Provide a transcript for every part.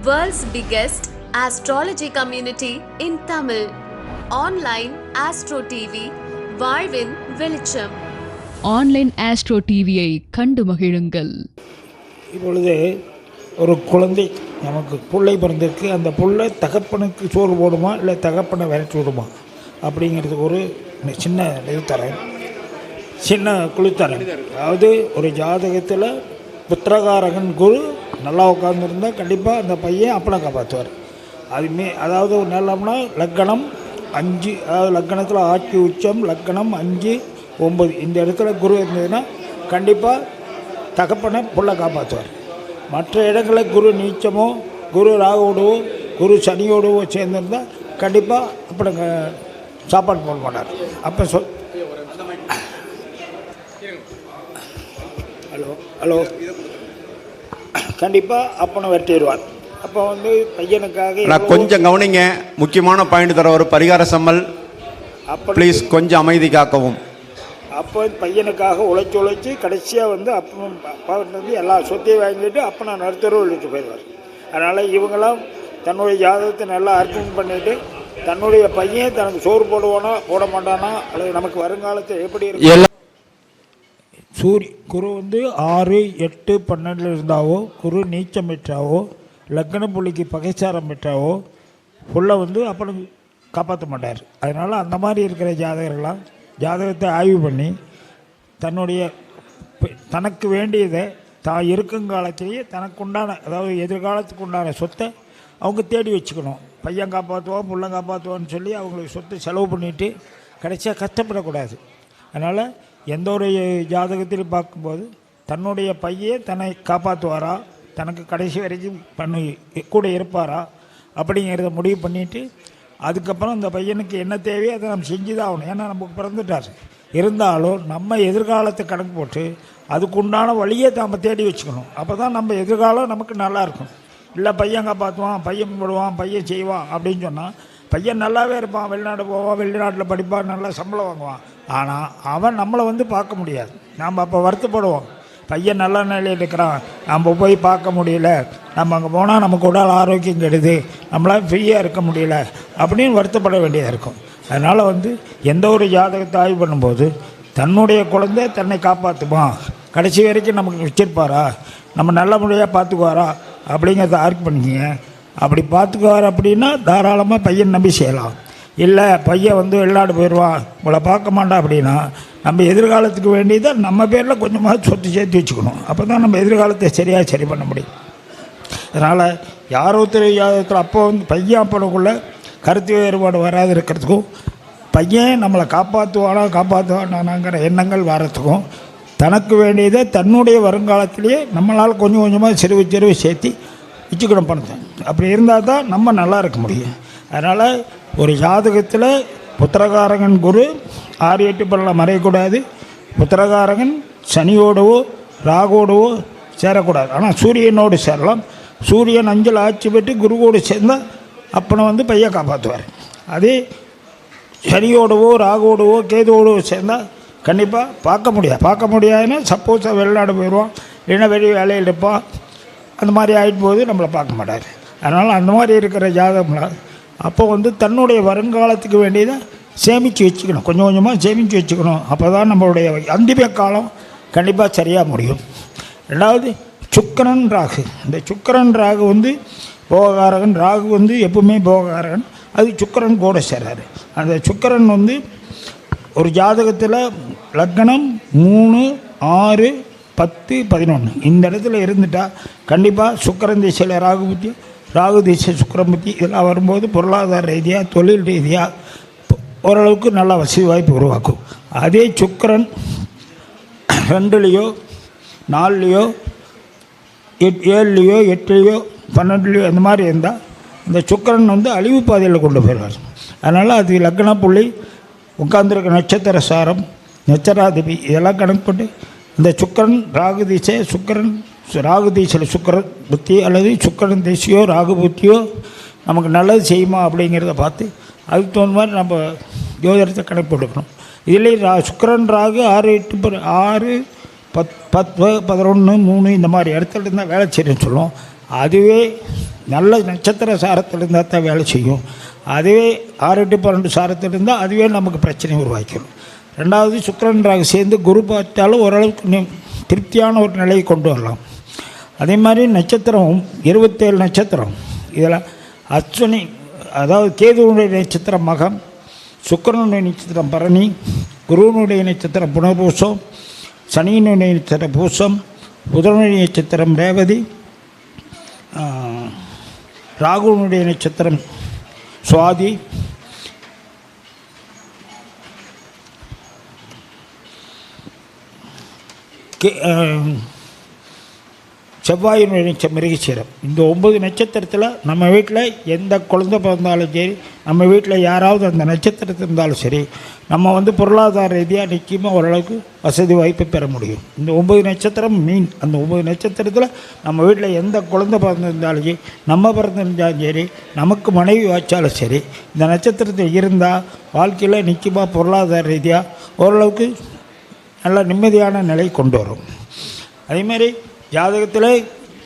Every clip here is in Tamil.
World's biggest astrology community in Tamil. Online Astro TV, வாழ்வின் வெளிச்சம் ஆன்லைன் ஆஸ்ட்ரோ டிவியை கண்டு மகிழுங்கள். இப்பொழுது ஒரு குழந்தை நமக்கு பிள்ளை பிறந்திருக்கு. அந்த புள்ளை தகப்பனுக்கு சோறு போடுமா இல்லை தகப்பனை விரட்டி விடுமா? அப்படிங்கிறதுக்கு ஒரு சின்ன இது தரேன் சின்ன குழு தரேன் அதாவது ஒரு ஜாதகத்தில் புத்திரகாரகன் குரு நல்லா உட்காந்துருந்தா கண்டிப்பாக அந்த பையன் அப்பளம் காப்பாற்றுவார் அதுமே அதாவது ஒரு நல்லம்னா லக்கணம் அஞ்சு அதாவது லக்கணத்தில் ஆட்சி உச்சம் லக்கணம் அஞ்சு ஒம்பது இந்த இடத்துல குரு இருந்ததுன்னா கண்டிப்பாக தகப்பனை புள்ள காப்பாற்றுவார் மற்ற இடங்களில் குரு நீச்சமோ குரு ராகுவோடவோ குரு சனியோடவோ சேர்ந்துருந்தால் கண்டிப்பாக அப்படி சாப்பாடு போட மாட்டார். அப்போ சொல் ஹலோ ஹலோ. கண்டிப்பாக அப்பனை வெட்டிடுவார் அப்போ வந்து பையனுக்காக நான் கொஞ்சம் கவனிங்க. முக்கியமான பாயிண்ட் தர ஒரு பரிகார சம்மல். அப்போ ப்ளீஸ் கொஞ்சம் அமைதி காக்கவும். அப்போ பையனுக்காக உழைச்சி உழைச்சி கடைசியாக வந்து அப்பன் அப்பா வந்து எல்லா சொத்தையும் வாங்கிட்டு அப்பனை நடுத்தரவு விட்டு போயிடுவார். அதனால் இவங்களாம் தன்னுடைய ஜாதகத்தை நல்லா அர்ப்பணம் பண்ணிட்டு தன்னுடைய பையன் தனக்கு சோறு போடுவானா போட மாட்டானா அல்லது நமக்கு வருங்காலத்தில் எப்படி இருக்கும் சூரிய குரு வந்து ஆறு எட்டு பன்னெண்டில் இருந்தாவோ குரு நீச்சம் பெற்றாவோ லக்ன புள்ளிக்கு பகைச்சாரம் பெற்றாவோ புள்ள வந்து அப்புறம் காப்பாற்ற மாட்டார். அதனால் அந்த மாதிரி இருக்கிற ஜாதகர்கள்லாம் ஜாதகத்தை ஆய்வு பண்ணி தன்னுடைய தனக்கு வேண்டியதை தான் இருக்கும் காலத்திலேயே தனக்கு உண்டான அதாவது எதிர்காலத்துக்கு உண்டான சொத்தை அவங்க தேடி வச்சுக்கணும். பையன் காப்பாற்றுவோம் புள்ளன் காப்பாற்றுவோன்னு சொல்லி அவங்களுக்கு சொத்தை செலவு பண்ணிவிட்டு கடைசியாக கஷ்டப்படக்கூடாது. அதனால் எந்த ஒரு ஜாதகத்தில் பார்க்கும்போது தன்னுடைய பையன் தன்னை காப்பாற்றுவாரா தனக்கு கடைசி வரைக்கும் பண்ணி கூட இருப்பாரா? அப்படிங்கிறத முடிவு பண்ணிவிட்டு அதுக்கப்புறம் இந்த பையனுக்கு என்ன தேவையோ அதை நம்ம செஞ்சு தான் ஆகணும். ஏன்னா நமக்கு பிறந்துட்டார். இருந்தாலும் நம்ம எதிர்காலத்தை கணக்கு போட்டு அதுக்குண்டான வழியை நாம் தேடி வச்சுக்கணும். அப்போ தான் நம்ம எதிர்காலம் நமக்கு நல்லா இருக்கும். இல்லை பையன் காப்பாற்றுவான் பையன் போடுவான் பையன் செய்வான் அப்படின்னு சொன்னால் பையன் நல்லாவே இருப்பான். வெளிநாடு போவான் வெளிநாட்டில் படிப்பான் நல்லா சம்பளம் வாங்குவான். ஆனால் அவன் நம்மளை வந்து பார்க்க முடியாது. நாம் அப்போ வருத்தப்படுவோம். பையன் நல்ல நிலையில் இருக்கிறான். நம்ம போய் பார்க்க முடியல. நம்ம அங்கே போனால் நமக்கு உடல் ஆரோக்கியம் கெடுது. நம்மளால் ஃப்ரீயாக இருக்க முடியல. அப்படின்னு வருத்தப்பட வேண்டியதாக இருக்கும். அதனால் வந்து எந்த ஒரு ஜாதகத்தை ஆய்வு பண்ணும்போது தன்னுடைய குழந்தை தன்னை காப்பாற்றுமா கடைசி வரைக்கும் நமக்கு வச்சிருப்பாரா? நம்ம நல்ல முறையாக பார்த்துக்குவாரா? அப்படிங்கிறத ஆர்க் பண்ணிக்கங்க. அப்படி பார்த்துக்குவார் அப்படின்னா தாராளமாக பையன் நம்பி செய்யலாம். இல்லை பையன் வந்து வெளிநாடு போயிடுவான் உங்களை பார்க்க மாட்டான் அப்படின்னா நம்ம எதிர்காலத்துக்கு வேண்டியதை நம்ம பேரில் கொஞ்சமாக சொத்து சேர்த்து வச்சுக்கணும். அப்போ தான் நம்ம எதிர்காலத்தை சரியாக சரி பண்ண முடியும். அதனால் யாரோ தெரியாதத்தில் அப்போ வந்து பையன் அப்பனுக்குள்ள கருத்து வேறுபாடு வராது இருக்கிறதுக்கும் பையன் நம்மளை காப்பாற்றுவானா காப்பாற்றுவானாங்கிற எண்ணங்கள் வர்றதுக்கும் தனக்கு வேண்டியதை தன்னுடைய வருங்காலத்திலேயே நம்மளால் கொஞ்சம் கொஞ்சமாக சிறுவு சிறுவு சேர்த்து வச்சுக்கணும் பணத்தை. அப்படி இருந்தால் தான் நம்ம நல்லா இருக்க முடியும். அதனால் ஒரு ஜாதகத்தில் புத்திரகாரகன் குரு ஆறு எட்டு பல்ல மறையக்கூடாது. புத்திரகாரகன் சனியோடவோ ராகோடவோ சேரக்கூடாது. ஆனால் சூரியனோடு சேரலாம். சூரியன் அஞ்சல் ஆட்சி பெற்று குருவோடு சேர்ந்தால் அப்பனை வந்து பைய காப்பாற்றுவார் அதே சனியோடவோ ராகோடவோ கேதுவோடவோ சேர்ந்தால் கண்டிப்பாக பார்க்க முடியாது. பார்க்க முடியாதுன்னா சப்போஸ் வெளிநாடு போயிடுவான் இல்லைன்னா வெளி வேலையில் இருப்பான். அந்த மாதிரி ஆகிட்டு போது நம்மளை பார்க்க மாட்டார். அதனால் அந்த மாதிரி இருக்கிற ஜாதகம்லாம் அப்போ வந்து தன்னுடைய வருங்காலத்துக்கு வேண்டியதை சேமித்து வச்சுக்கணும். கொஞ்சம் கொஞ்சமாக சேமித்து வச்சுக்கணும். அப்போ தான் நம்மளுடைய அந்திம காலம் கண்டிப்பாக சரியாக முடியும். ரெண்டாவது சுக்கிரன் ராகு. இந்த சுக்கிரன் ராகு வந்து போககாரகன் ராகு வந்து எப்பவுமே போககாரகன் அது சுக்கிரன் கூட சேர்றாரு. அந்த சுக்கிரன் வந்து ஒரு ஜாதகத்தில் லக்னம் மூணு ஆறு பத்து பதினொன்று இந்த இடத்துல இருந்துட்டால் கண்டிப்பாக சுக்கிரன் திசையில் ராகு புத்தி ராகு திசை சுக்கிரன் இதெல்லாம் வரும்போது பொருளாதார ரீதியாக தொழில் ரீதியாக ஓரளவுக்கு நல்ல வசதி வாய்ப்பு உருவாக்கும். அதே சுக்கிரன் ரெண்டுலேயோ நாலுலேயோ எட் ஏழுலேயோ எட்டுலேயோ பன்னெண்டுலேயோ அந்த மாதிரி இருந்தால் இந்த சுக்கிரன் வந்து அழிவு பாதையில் கொண்டு போயிடுவார். அதனால் அது லக்ன புள்ளி உட்கார்ந்துருக்க நட்சத்திர சாரம் நட்சராதிபி இதெல்லாம் கணக்கு பண்ணி இந்த சுக்கிரன் ராகு திசை சுக்கிரன் ராகு திசையில் சுக்கிரன் புத்தி அல்லது சுக்கிரன் திசையோ ராகு புத்தியோ நமக்கு நல்லது செய்யுமா அப்படிங்கிறத பார்த்து அதுக்கு தகுந்த மாதிரி நம்ம ஜோதிடத்தை கணக்கு எடுக்கணும் இதில் ரா சுக்கரன் ராகு ஆறு எட்டு ப- ஆறு பத் பத்து பதினொன்று மூணு இந்த மாதிரி இடத்துல இருந்தால் வேலை செய்யணும்னு சொல்லுவோம் அதுவே நல்ல நட்சத்திர சாரத்தில் இருந்தால் தான் வேலை செய்யும். அதுவே ஆறு எட்டு பன்னெண்டு சாரத்தில் இருந்தால் அதுவே நமக்கு பிரச்சனை உருவாக்கிடும். ரெண்டாவது சுக்கரன் ராகு சேர்ந்து குரு பார்த்தாலும் ஓரளவுக்கு திருப்தியான ஒரு நிலையை கொண்டு வரலாம். அதே மாதிரி நட்சத்திரம் இருபத்தேழு நட்சத்திரம். இதில் அஸ்வினி அதாவது கேதுவனுடைய நட்சத்திரம் மகம் சுக்கரனுடைய நட்சத்திரம் பரணி குருவனுடைய நட்சத்திரம் புனர்பூசம் சனியினுடைய நட்சத்திரம் பூசம் புதனுடைய நட்சத்திரம் ரேவதி ராகுனுடைய நட்சத்திரம் சுவாதி கே- செவ்வாயினுடைய நட்சம் மிருகசீரம். இந்த ஒம்பது நட்சத்திரத்தில் நம்ம வீட்டில் எந்த குழந்த பிறந்தாலும் சரி நம்ம வீட்டில் யாராவது அந்த நட்சத்திரத்தில் இருந்தாலும் சரி நம்ம வந்து பொருளாதார ரீதியாக நிச்சயமாக ஓரளவுக்கு வசதி வாய்ப்பு பெற முடியும். இந்த ஒன்பது நட்சத்திரம் மீன். அந்த ஒம்பது நட்சத்திரத்தில் நம்ம வீட்டில் எந்த குழந்த பிறந்திருந்தாலும் சரி நம்ம பிறந்திருந்தாலும் சரி நமக்கு மனைவி வாய்ச்சாலும் சரி இந்த நட்சத்திரத்தில் இருந்தால் வாழ்க்கையில் நிச்சயமாக பொருளாதார ரீதியாக ஓரளவுக்கு நல்ல நிம்மதியான நிலை கொண்டு வரும். அதேமாதிரி ஜாதகத்தில்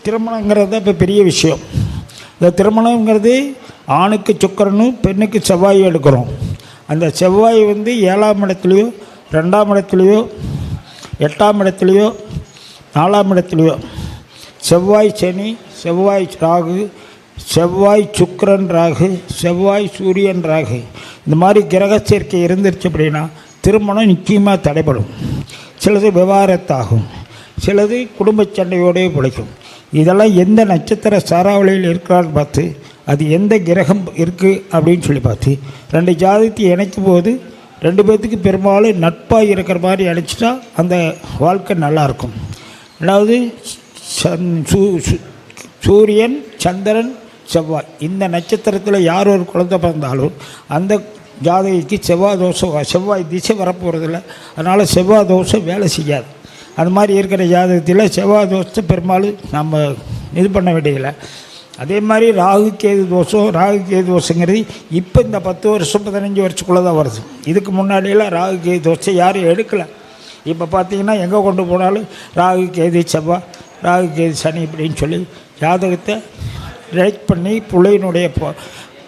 திருமணங்கிறது தான் இப்போ பெரிய விஷயம். இந்த திருமணங்கிறது ஆணுக்கு சுக்கரனும் பெண்ணுக்கு செவ்வாய் எடுக்கிறோம். அந்த செவ்வாய் வந்து ஏழாம் இடத்துலையோ ரெண்டாம் இடத்துலையோ எட்டாம் இடத்துலையோ நாலாம் இடத்துலையோ. செவ்வாய் சனி செவ்வாய் ராகு செவ்வாய் சுக்கரன் ராகு செவ்வாய் சூரியன் ராகு. இந்த மாதிரி கிரக சேர்க்கை இருந்துருச்சு அப்படின்னா திருமணம் நிச்சயமாக தடைபடும். சிலது விவாகரத்தாகும். சிலது குடும்ப சண்டையோடயே பிழைக்கும். இதெல்லாம் எந்த நட்சத்திர சாராவளியில் இருக்கிறான்னு பார்த்து அது எந்த கிரகம் இருக்குது அப்படின்னு சொல்லி பார்த்து ரெண்டு ஜாதகத்தை இணைக்கும் போது ரெண்டு பேர்த்துக்கு பெரும்பாலும் நட்பாக இருக்கிற மாதிரி அழைச்சிட்டா அந்த வாழ்க்கை நல்லாயிருக்கும் ரெண்டாவது சந் சூ- சூரியன் சந்திரன் செவ்வாய். இந்த நட்சத்திரத்தில் யார் ஒரு குழந்தை பிறந்தாலும் அந்த ஜாதகிக்கு செவ்வாய் தோஷம் செவ்வாய் திசை வரப்போகிறதில்ல அதனால் செவ்வாய் தோஷம் வேலை செய்யாது. அது மாதிரி இருக்கிற ஜாதகத்தில் செவ்வாய் தோஷத்தை பெரும்பாலும் நம்ம இது பண்ண வேண்டியதில்லை. அதே மாதிரி ராகு கேது தோஷம் ராகு கேது தோஷங்கிறது இப்போ இந்த பத்து வருஷம் பதினஞ்சு வருஷத்துக்குள்ளே தான் வருது. இதுக்கு முன்னாடியெல்லாம் ராகு கேது தோஷம் யாரும் எடுக்கலை. இப்போ பார்த்தீங்கன்னா எங்கே கொண்டு போனாலும் ராகு கேது செவ்வாய் ராகு கேது சனி இப்படின்னு சொல்லி ஜாதகத்தை ரைட் பண்ணி பிள்ளையினுடைய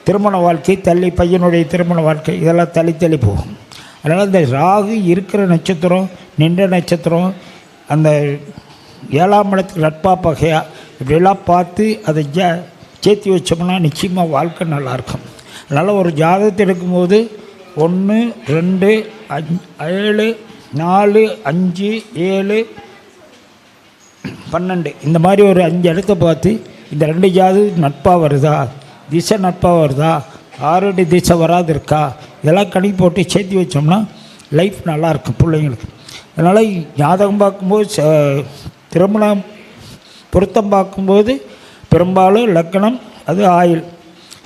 திருமண வாழ்க்கை தள்ளி பையனுடைய திருமண வாழ்க்கை இதெல்லாம் தள்ளி தள்ளி போகும். அதனால் இந்த ராகு இருக்கிற நட்சத்திரம் நின்ற நட்சத்திரம் அந்த ஏழாம் இடத்துக்கு நட்பா பகையா? இப்படியெல்லாம் பார்த்து அதை ஜ சேர்த்து வச்சோம்னா நிச்சயமாக வாழ்க்கை நல்லாயிருக்கும். அதனால் ஒரு ஜாதகத்தை எடுக்கும்போது ஒன்று ரெண்டு அஞ் ஏழு நாலு அஞ்சு ஏழு பன்னெண்டு. இந்த மாதிரி ஒரு அஞ்சு இடத்த பார்த்து இந்த ரெண்டு ஜாது நட்பாக வருதா? திசை நட்பாக வருதா? ஆறடி திசை வராது இருக்கா? இதெல்லாம் கணக்கு போட்டு சேர்த்து வச்சோம்னா லைஃப் நல்லாயிருக்கும் பிள்ளைங்களுக்கு. அதனால் ஜாதகம் பார்க்கும்போது ச- திருமணம் பொருத்தம் பார்க்கும்போது பெரும்பாலும் லக்கணம் அது ஆயுள்.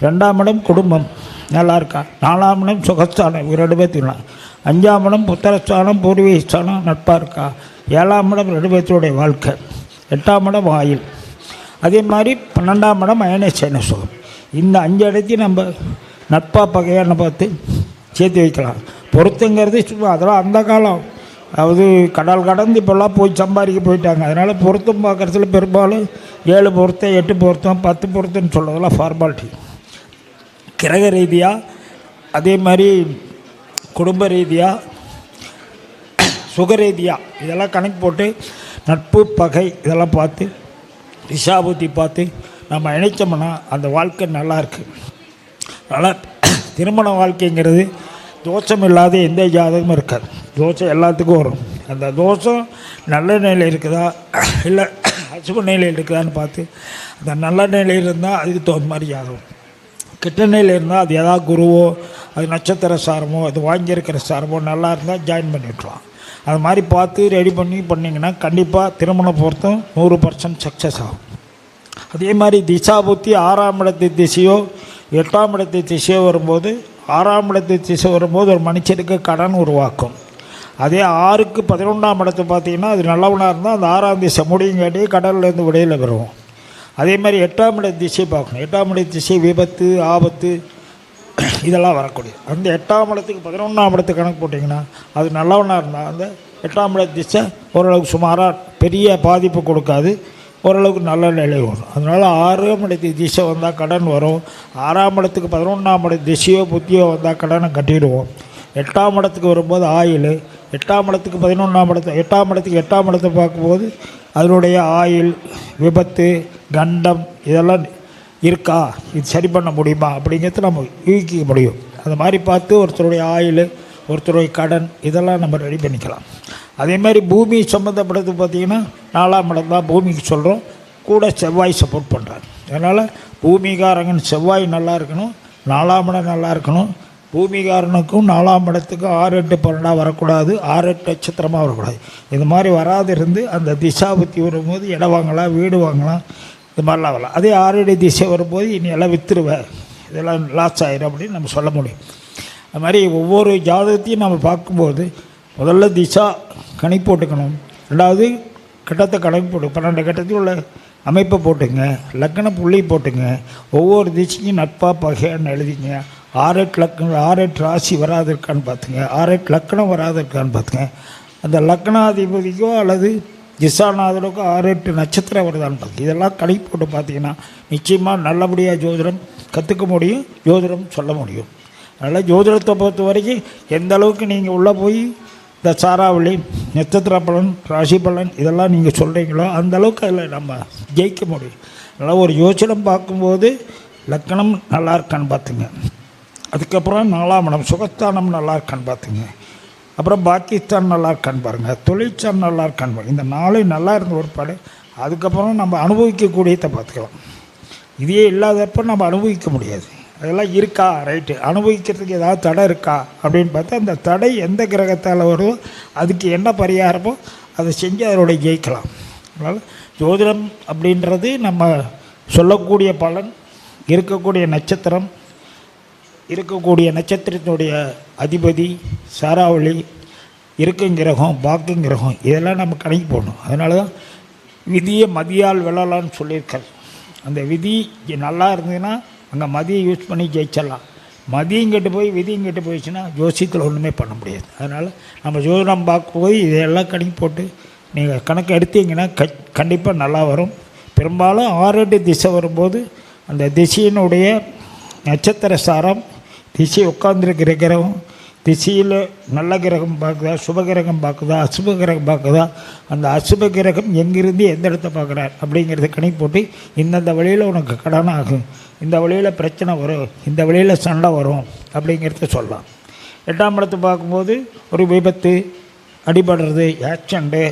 ரெண்டாம் இடம் குடும்பம். நல்லா இருக்கா? நாலாம் இடம் சுகஸ்தானம். இவர் ரெண்டு பேர்த்துக்கலாம் அஞ்சாம் இடம் புத்திரஸ்தானம் பூர்வீக ஸ்தானம் நட்பாக இருக்கா? ஏழாம் இடம் ரெண்டு பேர்த்துடைய வாழ்க்கை. எட்டாம் இடம் ஆயில் அதே மாதிரி பன்னெண்டாம் இடம் அயனசேன சுகம். இந்த அஞ்சு இடத்தையும் நம்ம நட்பா பகையான பார்த்து சேர்த்து வைக்கலாம். பொருத்துங்கிறது சும்மா அதெல்லாம் அந்த காலம். அதாவது கடல் கடந்து இப்போல்லாம் போய் சம்பாதிக்க போயிட்டாங்க. அதனால் பொருத்தம் பார்க்குறதுல பெரும்பாலும் ஏழு பொருத்தம் எட்டு பொருத்தம் பத்து பொருத்தம்னு சொல்கிறதெல்லாம் ஃபார்மாலிட்டி கிரக ரீதியாக அதே மாதிரி குடும்ப ரீதியாக சுக ரீதியாக இதெல்லாம் கணக்கு போட்டு நட்பு பகை இதெல்லாம் பார்த்து திசாபுத்தி பார்த்து நம்ம இணைச்சோம்னா அந்த வாழ்க்கை நல்லா அதனால் திருமண வாழ்க்கைங்கிறது தோஷம் இல்லாத எந்த ஜாதகமும் இருக்காது. தோஷம் எல்லாத்துக்கும் வரும். அந்த தோஷம் நல்ல நிலையில் இருக்குதா? இல்லை அசுப நிலையில் இருக்குதான்னு பார்த்து அந்த நல்ல நிலையில் இருந்தால் அதுக்கு தகுந்த மாதிரி ஜாதகம். கெட்ட நிலையில் இருந்தால் அது எதாவது குருவோ அது நட்சத்திர சாரமோ அது வாங்கியிருக்கிற சாரமோ நல்லா இருந்தால் ஜாயின் பண்ணிவிட்டுலாம் அது மாதிரி பார்த்து ரெடி பண்ணி பண்ணிங்கன்னா கண்டிப்பாக திருமண பொருத்தம் நூறு பர்சன்ட் சக்ஸஸ் ஆகும். அதே மாதிரி திசாபுத்தி ஆறாம் இடத்து திசையோ எட்டாம் இடத்து திசையோ வரும்போது ஆறாம் இடத்து திசை வரும்போது ஒரு மனுஷனுக்கு கடன் உருவாக்கும். அதே ஆறுக்கு பதினொன்றாம் இடத்தை பார்த்தீங்கன்னா அது நல்லவனாக இருந்தால் அந்த ஆறாம் திசை முடியுங்காட்டி கடல்லேருந்து விடையில் வருவோம். அதே மாதிரி எட்டாம் இட திசை பார்க்கணும். எட்டாம் இட திசை விபத்து ஆபத்து இதெல்லாம் வரக்கூடிய. அந்த எட்டாம் இடத்துக்கு பதினொன்றாம் இடத்துக்கு கணக்கு போட்டிங்கன்னா அது நல்லவனாக இருந்தால் அந்த எட்டாம் இட திசை ஓரளவுக்கு சுமாராக பெரிய பாதிப்பு கொடுக்காது. ஓரளவுக்கு நல்ல நிலை வரும். அதனால் ஆறாம் இடத்து திசை வந்தால் கடன் வரும். ஆறாம் இடத்துக்கு பதினொன்றாம் இடத்து திசையோ புத்தியோ வந்தால் கடனை கட்டிடுவோம். எட்டாம் இடத்துக்கு வரும்போது ஆயில் எட்டாம் இடத்துக்கு பதினொன்றாம் இடத்து எட்டாம் இடத்துக்கு எட்டாம் இடத்தை பார்க்கும்போது அதனுடைய ஆயில் விபத்து கண்டம் இதெல்லாம் இருக்கா? இது சரி பண்ண முடியுமா? அப்படிங்கிறது நம்ம யூகிக்க முடியும். அந்த மாதிரி பார்த்து ஒருத்தருடைய ஆயில் ஒருத்தருடைய கடன் இதெல்லாம் நம்ம ரெடி பண்ணிக்கலாம். அதே மாதிரி பூமி சம்மந்தப்பட்டது பார்த்திங்கன்னா நாலாம் இடம் தான் பூமிக்கு சொல்கிறோம் கூட செவ்வாய் சப்போர்ட் பண்ணுறாரு அதனால் பூமிகாரங்கன் செவ்வாய் நல்லா இருக்கணும். நாலாம் இடம் நல்லா இருக்கணும். பூமிகாரனுக்கும் நாலாம் இடத்துக்கும் ஆறு எட்டு பன்னெண்டாக வரக்கூடாது. ஆறு எட்டு நட்சத்திரமாக வரக்கூடாது. இது மாதிரி வராது இருந்து அந்த திசா புத்தி வரும்போது இடம் வாங்கலாம் வீடு வாங்கலாம். இது மாதிரிலாம் வரலாம். அதே ஆறடி திசை வரும்போது இனி எல்லாம் விற்றுருவேன் இதெல்லாம் லாஸ் ஆயிரும் அப்படின்னு நம்ம சொல்ல முடியும். அது மாதிரி ஒவ்வொரு ஜாதகத்தையும் நம்ம பார்க்கும்போது முதல்ல திசா கணிப்பு போட்டுக்கணும். ரெண்டாவது கட்டத்தை கணக்கு போட்டு பன்னெண்டு கட்டத்தில் உள்ள அமைப்பை போட்டுங்க. லக்கண புள்ளி போட்டுங்க. ஒவ்வொரு திசைக்கும் நட்பாக பகையான்னு எழுதிங்க. ஆரெட் லக்கணம் ஆரெட் ராசி வராதிருக்கான்னு பார்த்துங்க. ஆரெட் லக்கணம் வராதிருக்கான்னு பார்த்துங்க. அந்த லக்னாதிபதிக்கோ அல்லது திசாநாதனுக்கோ ஆறு எட்டு நட்சத்திரம் வருதான்னு பார்த்து இதெல்லாம் கணக்கு போட்டு பார்த்தீங்கன்னா நிச்சயமாக நல்லபடியாக ஜோதிடம் கற்றுக்க முடியும் ஜோதிடம் சொல்ல முடியும். அதனால் ஜோதிடத்தை பொறுத்த வரைக்கும் எந்த அளவுக்கு நீங்கள் உள்ளே போய் இந்த சாராவளி நட்சத்திர பலன் ராசி பலன் இதெல்லாம் நீங்கள் சொல்கிறீங்களோ அந்த அளவுக்கு அதில் நம்ம ஜெயிக்க முடியும். அதனால் ஒரு யோசனம் பார்க்கும்போது லக்கணம் நல்லா இருக்கான்னு பார்த்துங்க அதுக்கப்புறம் நாலாம் இடம் சுகஸ்தானம் நல்லா இருக்கான்னு பார்த்துங்க அப்புறம் பாகிஸ்தான் நல்லா இருக்கான்னு பாருங்கள் தொழிற்சான் நல்லா இருக்கான்னு பாருங்கள் இந்த நாளை நல்லா இருந்த ஒருபாடு அதுக்கப்புறம் நம்ம அனுபவிக்கக்கூடியதை பார்த்துக்கலாம். இதே இல்லாதப்ப நம்ம அனுபவிக்க முடியாது. அதெல்லாம் இருக்கா? ரைட்டு அனுபவிக்கிறதுக்கு ஏதாவது தடை இருக்கா? அப்படின்னு பார்த்தா அந்த தடை எந்த கிரகத்தால் வருதோ அதுக்கு என்ன பரிகாரமோ அதை செஞ்சு அதனுடைய ஜெயிக்கலாம். அதனால் ஜோதிடம் அப்படின்றது நம்ம சொல்லக்கூடிய பலன் இருக்கக்கூடிய நட்சத்திரம் இருக்கக்கூடிய நட்சத்திரத்தினுடைய அதிபதி சாராவளி இருக்கும் கிரகம் பாக்கும் கிரகம் இதெல்லாம் நம்ம கணக்கு போடணும் அதனால தான் விதியை மதியால் விழலான்னு சொல்லியிருக்காரு. அந்த விதி நல்லா இருந்ததுன்னா அங்கே மதியை யூஸ் பண்ணி ஜெயிச்சிடலாம். மதியம் கெட்டு போய் விதியும் கெட்டு போயிடுச்சுன்னா ஜோசியத்தில் ஒன்றுமே பண்ண முடியாது. அதனால் நம்ம ஜோதிடம் பார்க்க போய் இதையெல்லாம் கணக்கு போட்டு நீங்கள் கணக்கு எடுத்தீங்கன்னா க கண்டிப்பாக நல்லா வரும். பெரும்பாலும் ஆறெட்டு திசை வரும்போது அந்த திசையினுடைய நட்சத்திர சாரம் திசை உட்கார்ந்துருக்கிற கிரகம் திசையில் நல்ல கிரகம் பார்க்குதா சுப கிரகம் பார்க்குதா அசுப கிரகம் பார்க்குதா அந்த அசுப கிரகம் எங்கிருந்து எந்த இடத்த பார்க்குறார் அப்படிங்கிறத கணக்கு போட்டு இந்தந்த வழியில் உனக்கு கடன் ஆகும் இந்த வழியில் பிரச்சனை வரும் இந்த வழியில் சண்டை வரும் அப்படிங்கிறத சொல்லலாம். எட்டாம் இடத்தை பார்க்கும்போது ஒரு விபத்து அடிபடுறது ஆக்சிடெண்ட்டு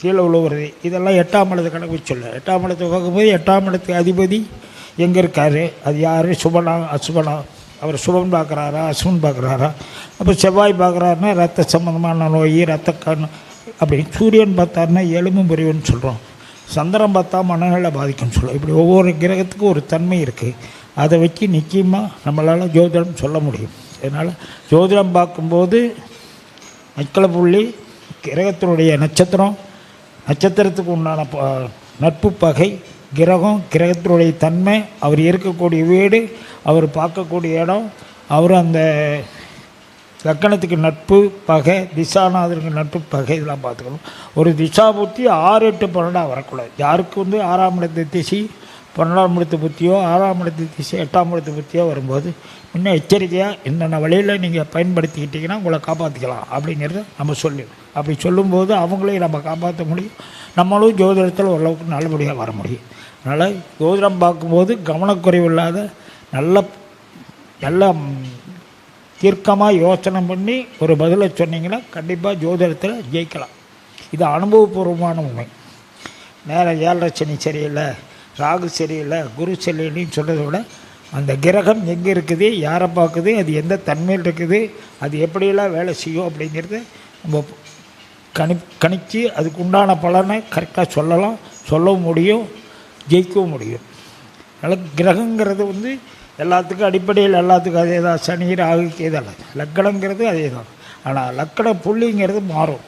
கீழே விழுவுறது இதெல்லாம் எட்டாம் இடத்து கணக்கு சொல்ல எட்டாம் இடத்தை பார்க்கும்போது எட்டாம் இடத்து அதிபதி எங்கே இருக்கார்? அது யார்? சுபனா அசுபனா? அவர் சுபன் பார்க்குறாரா அசுவன் பார்க்குறாரா? அப்போ செவ்வாய் பார்க்குறாருன்னா ரத்த சம்மந்தமான நோய் ரத்த கண் அப்படி சூரியன் பார்த்தாருன்னா எலும்பு முறிவுன்னு சொல்கிறோம் சந்திரன் பார்த்தா மனநல பாதிக்கும்னு சொல்லுவோம் இப்படி ஒவ்வொரு கிரகத்துக்கும் ஒரு தன்மை இருக்குது அதை வச்சு நிச்சயமாக நம்மளால் ஜோதிடம் சொல்ல முடியும். அதனால் ஜோதிடம் பார்க்கும்போது மக்களை புள்ளி கிரகத்தினுடைய நட்சத்திரம் நட்சத்திரத்துக்கு உண்டான ப- நட்பு பகை கிரகம் கிரகத்தினுடைய தன்மை அவர் இருக்கக்கூடிய வீடு அவர் பார்க்கக்கூடிய இடம் அவர் அந்த லக்கணத்துக்கு நட்பு பகை திசாநாதருக்கு நட்பு பகை இதெல்லாம் பார்த்துக்கணும். ஒரு திசா புத்தி ஆறு எட்டு பன்னெண்டாக வரக்கூடாது. யாருக்கு வந்து ஆறாம் இடத்து திசை பன்னெண்டாம் இடத்து புத்தியோ ஆறாம் இடத்து திசை எட்டாம் இடத்து புத்தியோ வரும்போது இன்னும் எச்சரிக்கையாக என்னென்ன வழியில் நீங்கள் பயன்படுத்திக்கிட்டிங்கன்னா உங்களை காப்பாற்றிக்கலாம் அப்படிங்கிறத நம்ம சொல்லி. அப்படி சொல்லும்போது அவங்களையும் நம்ம காப்பாற்ற முடியும். நம்மளும் ஜோதிடத்தில் ஓரளவுக்கு நல்லபடியாக வர முடியும். அதனால் ஜோதிடம் பார்க்கும்போது கவனக்குறைவு இல்லாத நல்ல நல்ல தீர்க்கமாக யோசனை பண்ணி ஒரு பதிலை சொன்னீங்கன்னா கண்டிப்பாக ஜோதிடத்தில் ஜெயிக்கலாம். இது அனுபவபூர்வமான உண்மை. நேரம் ஏழரை சனி சரியில்லை ராகு சரியில்லை குரு சரியில்லைன்னு சொல்கிறத விட அந்த கிரகம் எங்கே இருக்குது யாரை பார்க்குது அது எந்த தன்மையில் இருக்குது அது எப்படியெல்லாம் வேலை செய்யும் அப்படிங்கிறத நம்ம கணி கணித்து அதுக்கு உண்டான பலனை கரெக்டாக சொல்லலாம் சொல்லவும் முடியும் ஜெயிக்கவும் முடியும். அதனால் கிரகங்கிறது வந்து எல்லாத்துக்கும் அடிப்படையில் எல்லாத்துக்கும் அதே தான். சனி ராகுக்கு கேதல்ல லக்கணங்கிறது அதே தான். ஆனால் லக்கண புள்ளிங்கிறது மாறும்.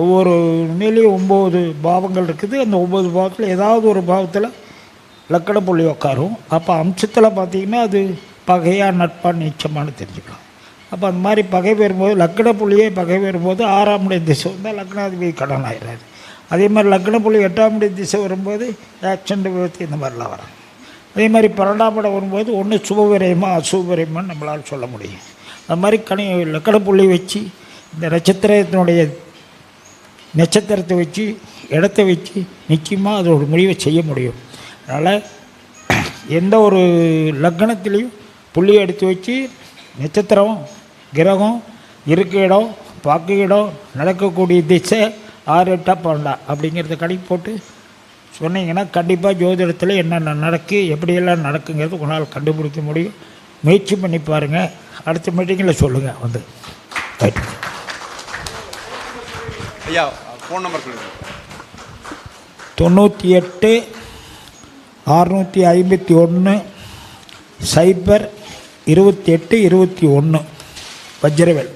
ஒவ்வொரு நிலையும் ஒம்பது பாவங்கள் இருக்குது. அந்த ஒம்பது பாவத்தில் ஏதாவது ஒரு பாவத்தில் லக்கண புள்ளி உட்காரும் அப்போ அம்சத்தில் பார்த்தீங்கன்னா அது பகையாக நட்பாக நீச்சமானு தெரிஞ்சுக்கலாம். அப்போ அந்த மாதிரி பகை பெறும்போது லக்கண புள்ளியே பகை பெறும்போது ஆறாம் இடம் திசை வந்தால் லக்னாதிபதி கடன் ஆகிறாரு அதே மாதிரி லக்ன புள்ளி எட்டாம் படி திசை வரும்போது ஆக்சிடென்ட் விபத்து இந்த மாதிரிலாம் வரும் அதே மாதிரி பன்னெண்டாம் இடம் வரும்போது ஒன்று சுபவிரயமாக அசுபவிரயமான்னு நம்மளால் சொல்ல முடியும். அது மாதிரி கணி லக்கண புள்ளி வச்சு இந்த நட்சத்திரத்தினுடைய நட்சத்திரத்தை வச்சு இடத்த வச்சு நிச்சயமாக அதோட முடிவை செய்ய முடியும். அதனால் எந்த ஒரு லக்னத்திலையும் புள்ளி எடுத்து வச்சு நட்சத்திரம் கிரகம் இருக்க இடம் பார்க்க இடம் நடக்கக்கூடிய திசை ஆறு எட்டா பன்னெண்டா அப்படிங்கிறத கணக்கு போட்டு சொன்னீங்கன்னா கண்டிப்பாக ஜோதிடத்தில் என்னென்ன நடக்கு எப்படியெல்லாம் நடக்குங்கிறது உங்களால் கண்டுபிடிக்க முடியும். முயற்சி பண்ணி பாருங்கள் அடுத்த மீட்டிங்கில் சொல்லுங்கள் வந்து. ரைட் ஐயா ஃபோன் நம்பர் சொல்லுங்கள் தொண்ணூற்றி எட்டு அறுநூற்றி ஐம்பத்தி ஒன்று சைபர் இருபத்தி எட்டு இருபத்தி ஒன்று வஜ்ரவேல்.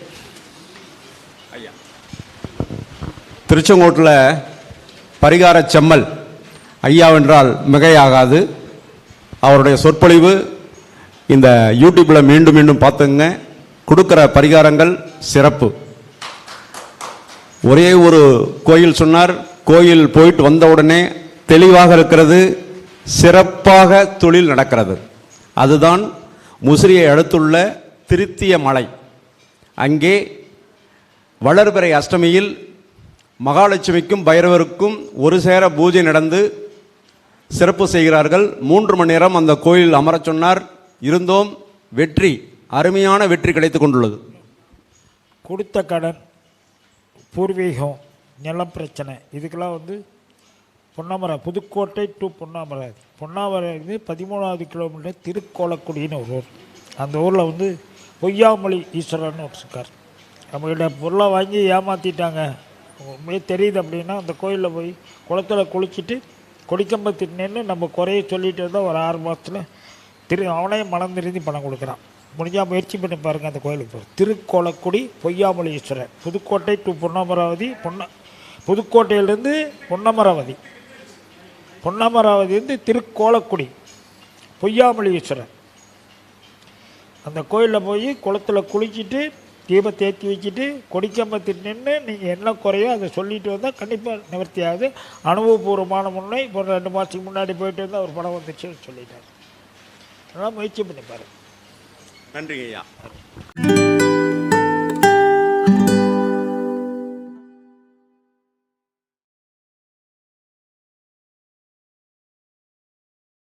திருச்செங்கோட்டில் பரிகார செம்மல் ஐயாவென்றால் மிகையாகாது. அவருடைய சொற்பொழிவு இந்த யூடியூப்பில் மீண்டும் மீண்டும் பார்த்துங்க கொடுக்குற பரிகாரங்கள் சிறப்பு. ஒரே ஒரு கோயில் சொன்னார். கோயில் போயிட்டு வந்த உடனே தெளிவாக இருக்கிறது. சிறப்பாக தொழில் நடக்கிறது. அதுதான் முசிறியை அடுத்துள்ள திருத்திய மலை. அங்கே வளர்பிறை அஷ்டமியில் மகாலட்சுமிக்கும் பைரவருக்கும் ஒரு சேர பூஜை நடந்து சிறப்பு செய்கிறார்கள். மூன்று மணி நேரம் அந்த கோயில் அமரச் சொன்னார். இருந்தோம். வெற்றி அருமையான வெற்றி கிடைத்து கொண்டுள்ளது. கொடுத்த கடன் பூர்வீகம் நிலம் பிரச்சனை இதுக்கெல்லாம் வந்து பொன்னாமரை புதுக்கோட்டை டு பொன்னாமரை. பொன்னாமரை வந்து பதிமூணாவது கிலோமீட்டர் திருக்கோலக்குடின்னு ஒரு ஊர். அந்த ஊரில் வந்து பொய்யாமொழி ஈஸ்வரர்னு ஒரு இருக்கார் நம்மகிட்ட பொருளை வாங்கி ஏமாற்றிட்டாங்க உண்மையே தெரியுது அப்படின்னா அந்த கோயிலில் போய் குளத்துல குளிச்சுட்டு கொடிக்கம்பத்து நின்று நம்ம குறைய சொல்லிட்டு இருந்தால் ஒரு ஆறு மாதத்தில் திரு அவனே மனம் திருந்தி பணம் கொடுக்குறான். முடிஞ்சால் முயற்சி பண்ணி பாருங்கள் அந்த கோயிலுக்கு போய் திருக்கோலக்குடி பொய்யாமொழி ஈஸ்வரர். புதுக்கோட்டை டு பொன்னமராவதி பொன்ன புதுக்கோட்டையிலேருந்து பொன்னமராவதி. பொன்னமராவதி வந்து திருக்கோலக்குடி பொய்யாமொழி ஈஸ்வரர் அந்த கோயிலில் போய் குளத்துல குளிச்சுட்டு தீபத்தை ஏற்றி வச்சுட்டு கொடிக்கம்பத்தில் நின்று நீங்கள் என்ன குறையோ அதை சொல்லிட்டு வந்தால் கண்டிப்பாக நிவர்த்தி ஆகுது அனுபவபூர்வமான முன்னை இப்போ ஒரு ரெண்டு மாதத்துக்கு முன்னாடி போயிட்டு வந்தால் ஒரு படம் வந்துச்சுன்னு சொல்லிட்டார். அதனால் முயற்சி பண்ணி பாருங்கள் நன்றிங்க ஐயா